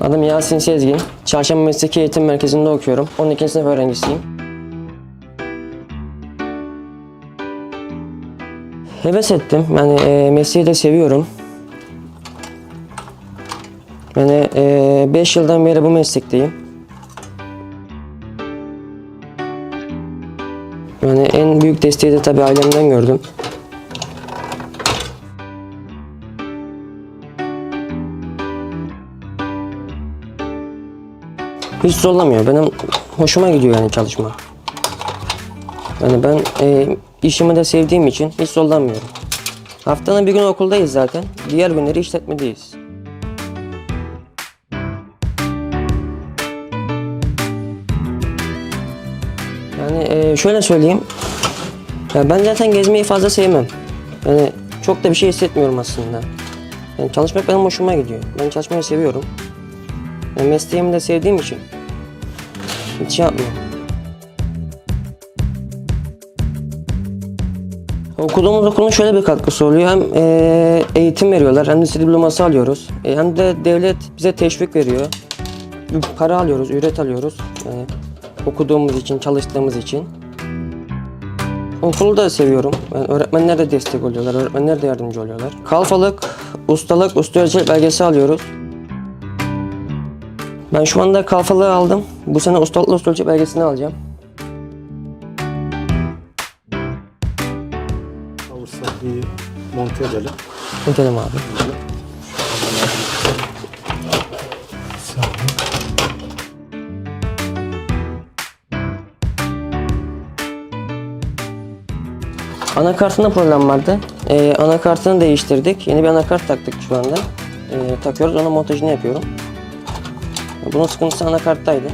Adım Yasin Sezgin. Çarşamba Mesleki Eğitim Merkezi'nde okuyorum. 12. sınıf öğrencisiyim. Heves ettim. Yani e, mesleği de seviyorum. Yani 5 yıldan beri bu meslekteyim. Yani en büyük desteği de tabii ailemden gördüm. Hiç zorlamıyor. Benim hoşuma gidiyor yani çalışma. Yani ben e, işimi de sevdiğim için hiç zorlanmıyorum. Haftanın bir gün okuldayız zaten. Diğer günleri işletmedeyiz. Yani e, şöyle söyleyeyim. Ya ben zaten gezmeyi fazla sevmem. Yani çok da bir şey hissetmiyorum aslında. Yani çalışmak benim hoşuma gidiyor. Ben çalışmayı seviyorum. Yani mesleğimi de sevdiğim için hiç yapmıyorum. Okuduğumuz okulun şöyle bir katkısı oluyor. Hem eee, eğitim veriyorlar hem lise diploması alıyoruz. E, hem de devlet bize teşvik veriyor. Para alıyoruz, ücret alıyoruz. Yani okuduğumuz için, çalıştığımız için. Okulu da seviyorum. Yani öğretmenler de destek oluyorlar, öğretmenler de yardımcı oluyorlar. Kalfalık, ustalık, usta belgesi alıyoruz. Ben şu anda kalfalığı aldım. Bu sene ustalıkla usta ölçek belgesini alacağım. Bir monte edelim. Gidelim abi. Anakartında problem vardı. Ee, anakartını değiştirdik. Yeni bir anakart taktık şu anda. Ee, takıyoruz, onun montajını yapıyorum. Bunun sıkıntısı anakarttaydı.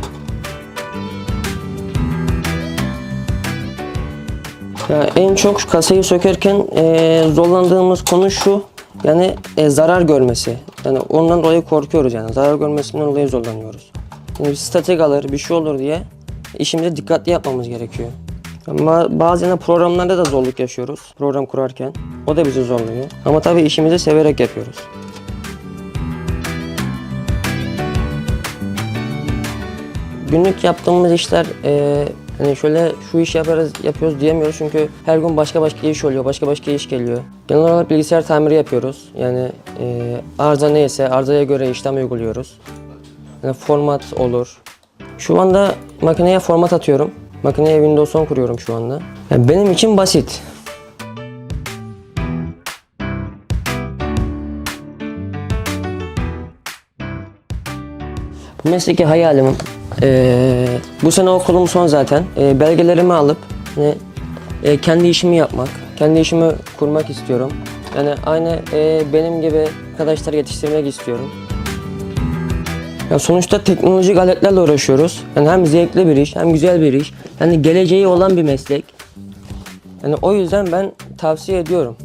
Ya en çok kasayı sökerken e, zorlandığımız konu şu. Yani e, zarar görmesi. Yani ondan dolayı korkuyoruz yani. Zarar görmesinden dolayı zorlanıyoruz. Yani bir statik alır, bir şey olur diye işimizi dikkatli yapmamız gerekiyor. Ama bazen programlarda da zorluk yaşıyoruz. Program kurarken. O da bizi zorluyor. Ama tabii işimizi severek yapıyoruz. Günlük yaptığımız işler e, hani şöyle şu iş yaparız yapıyoruz diyemiyoruz çünkü her gün başka başka iş oluyor, başka başka iş geliyor. Genel olarak bilgisayar tamiri yapıyoruz. Yani e, arıza neyse arızaya göre işlem uyguluyoruz. Yani format olur. Şu anda makineye format atıyorum. Makineye Windows 10 kuruyorum şu anda. Yani benim için basit. Mesleki hayalim eee, bu sene okulum son zaten. Eee, belgelerimi alıp hani, eee, kendi işimi yapmak, kendi işimi kurmak istiyorum. Yani aynı eee, benim gibi arkadaşlar yetiştirmek istiyorum. Ya sonuçta teknolojik aletlerle uğraşıyoruz. Yani hem zevkli bir iş, hem güzel bir iş. Yani geleceği olan bir meslek. Yani o yüzden ben tavsiye ediyorum.